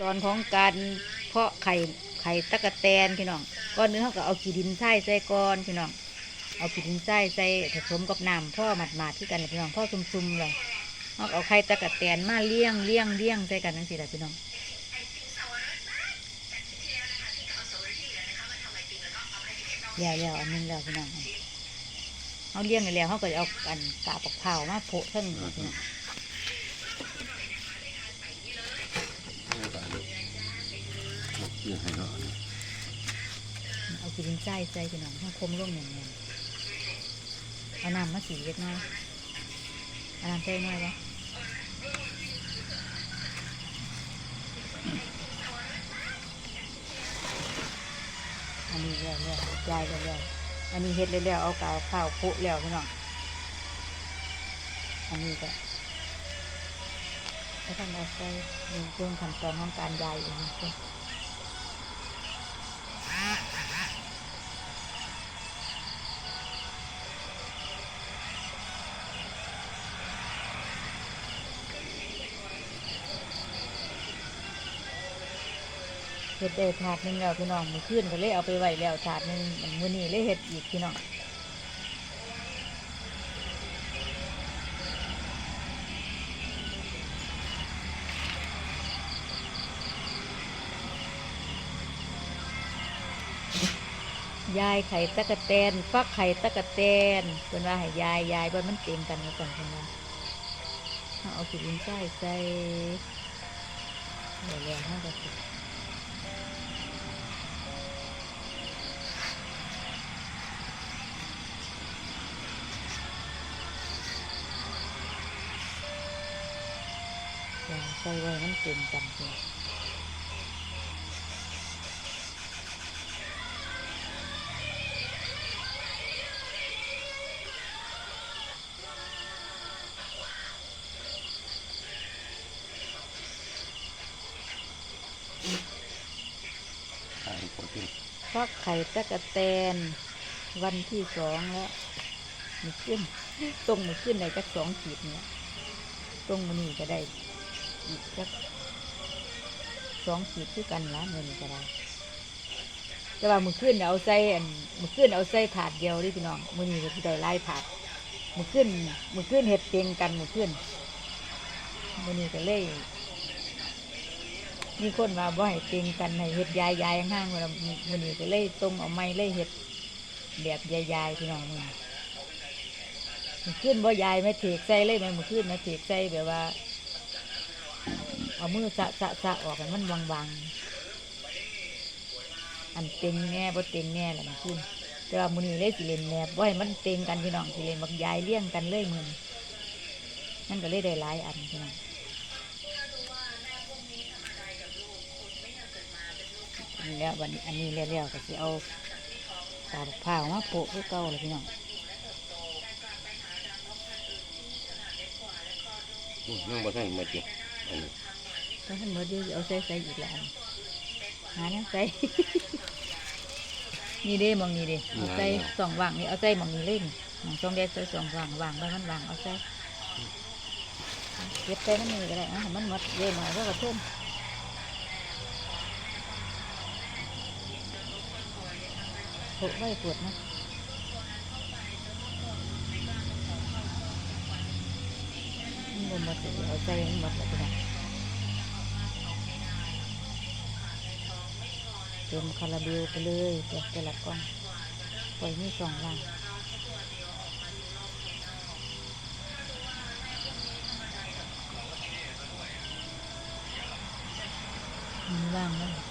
ตอนของการเพาะไข่ไข่ตะกะแตนพี่น้องก้อนเนื้อเขาก็เอาขี้ดินใส่ใส่ก้อนพี่น้องเอาขี้ดินใส่ใส่ผสมกับน้ำพ่อหมาดๆที่กันพี่น้องพ่อซุ่มๆเลยเขาเอาไข่ตะกะแตนมาเลี้ยงเลี้ยงเลี้ยงใส่กันนั่นสิแหละพี่น้องแล้วแล้วอันนึงแล้วพี่น้องเขาเลี้ยงไปแล้วเขาก็จะเอาอันกาบปักเผามาโปะทั้งนี้พี่น้อง ยังไงเนาะเอาขี้ดินใส่ใส่พี่น้องให้คมลงเนียเอาน้ำมาสีเล็กน้อยเอาน้ำใส่น้อยวะอันนี้แล้วแล้วยายแล้วแล้วอันนี้เฮ็ดแล้วแล้วเอากาวข้าวโพะแล้วพี่น้องอันนี้ก็แล้วทำเอาใส่ในเครื่องขั้นตอนของการยายอีกนิด เฮ็ดได้ถาดหนึงแล้วพี่น้องมื้อคืนก็เลยเอาไปไว้แล้วถาดหนึงมันมือนี้เลยเฮ็ดอีกพี่น้องยายไข่ตะกะแตนฟักไข่ตะกะแตนเพิ่นว่าให้ยายยายบ่มันเต็มกันแล้วกันเพิ่นว่าเอาเอาขี้ดินใส่ใส่ อย่างใส่ไว้มันเต็มกันเลยฟักไข่ตะกะแตน วันที่สองแล้วมีขึ้นต้มมีขึ้นในจักสองขีดเนี่ยต้มมันนี่ก็ได้ อีกจักสองขีดคือกันละเงินก็ได้แต่ว่ามือขึ้นเอาใส่อันมือขึ้นเอาใส่ถาดเดียวดิพี่น้องมือนี้ก็สิได้ไล่ถาดมือขึ้นมือขึ้นเห็ดเตียงกันมือขึ้นมือนี้ก็เลยมีคนมาบ่ให้เตียงกันให้เห็ดยายยายห่างๆวลามือนี้ก็เลยตรงเอาไม้เลยเห็ดแบบยายยายพี่น้องมือนี้มือขึ้นบ่ยายไม่เถกใส่เลยไหมมือขึ้นนะเถกใส่แบบว่า เอามือสะสะสะออกให้มันวางๆอันเต็งแน่บ่เต็งแน่แหละมันขึ้นแต่ว่ามือนี้เลยสิเล่นแหนบบ่ให้มันเต็งกันพี่น้องสิเล่นบักยายเลี้ยงกันเลยมื้อนี้นั่นก็เลยได้หลายอันพี่น้องแล้ววันนี้อันนี้แล้วๆก็สิเอาตาบักพร้ามาโปะคือเก่าเลยพี่น้องนั่งบ่ทันมาจิอันนี้ ถ้าท่านหมดเดี๋ยวสิเอาใส่ใส่อีกแล้วหาเนี่ยใส่นี่เด้มองนี่เด้เอาใส่สองว่างนี่เอาใส่มองนี่เล่นมองช่องแดดใส่สองว่างว่างไว้มันว่างเอาใส่เก็บใส่มันนี่ก็ได้นะมันหมดเย่หน่อยก็กระทุ่มปวดไว้ปวดนะมันหมดเดี๋ยเอาใส่มันหมดแล้วก็ได้ เต็มคาราเบลไปเลยแต่แต่ละกล่องปล่อยมีสองล่างมีว่างแล้ว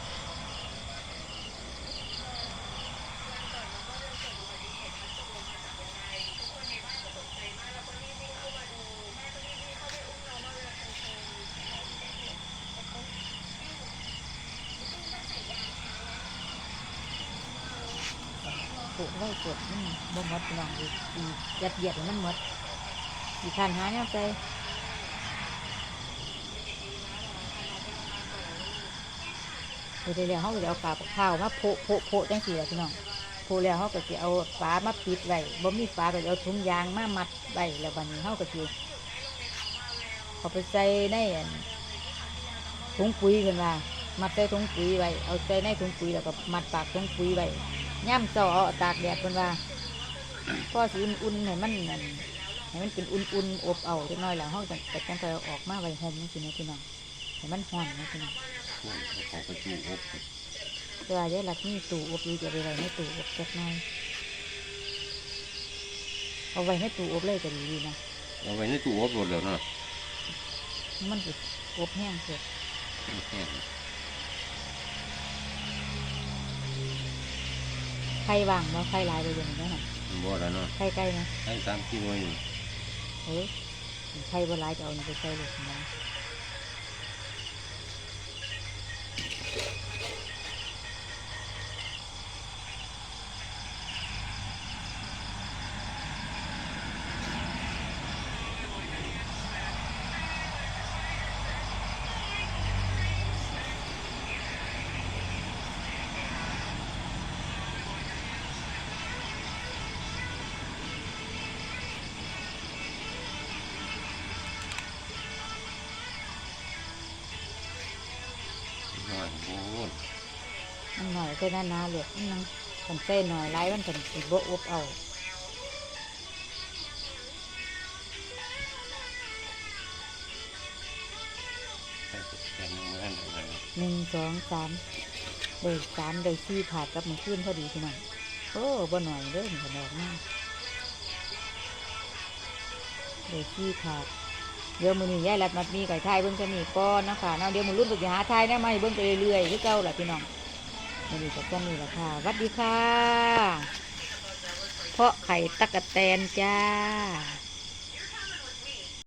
ปลูกไว้ปวดมันบ่หมดพี่น้องอีกอีกยัดเยียดมันหมดอีกทานหาเนี่ยใจเดี๋ยวเดี๋ยวเขาจะเอากาบข้าวมาโพะโพะโพะจังสี่แหละพี่น้องโพะแล้วเขาก็จะเอาฝามาปิดไว้บ่มีฝาก็จะเอาถุงยางมามัดไว้แล้ววันนี้เขาก็จะเอาไปใส่ในอันถุงปุ๋ยกันว่ามัดใส่ถุงปุ๋ยไว้เอาใส่ในถุงปุ๋ยแล้วก็มัดปากถุงปุ๋ยไว้ ย่ำเจ้าเอาตากแดดเพิ่นว่าพอสิอุ่นๆให้มันนั่นให้มันเป็นอุ่นๆอบเอาจักหน่อยแล้วเฮาจะจะจังค่อยเอาออกมาไว้ห่มจังซี่นะพี่น้องให้มันร้อนนะพี่น้องช่วงเขาไปจูอบเวลาได้รับนี่ตู้อบอยู่จะไปไว้ในตู้อบจักหน่อยเอาไว้ในตู้อบเลยก็ดีนะเอาไว้ในตู้อบรถแล้วเนาะมันสิอบแห้งเสร็จแห้ง ไข่ว่างเนาะไข่หลายไปอย่างนี้นะบ่แล้วเนาะไข่ไก่นะให้สามที่หน่วยนี่เฮ้ยไข่บ่หลายจะเอานี่ไปใส่เลยนะ มันหน่อยใส่หน้าหนาเลยมันนังมันใส่หน่อยหลายมันถึงสิบ่อบเอาใส่แกนมือนั่นอะไรหนึ่งสองสามได้สามได้สี่ถาดกับมือขึ้นพอดีพี่น้องโอ้บ่หน่อยเด้อมันก็ดอกมากได้สี่ถาดเดี๋ยวมือนี้ยายรัดมัดมีไก่ไทยเบิ่งจะมีก้อนนะคะเนาะเดี๋ยวมือรุ่นไปหาไทยนะมาให้เบิ่งไปเรื่อยๆคือเก่าล่ะพี่น้อง มือนี้ก็จะมีละค่ะวัสดีค่ะ เพาะไข่ตะกะแตนจ้า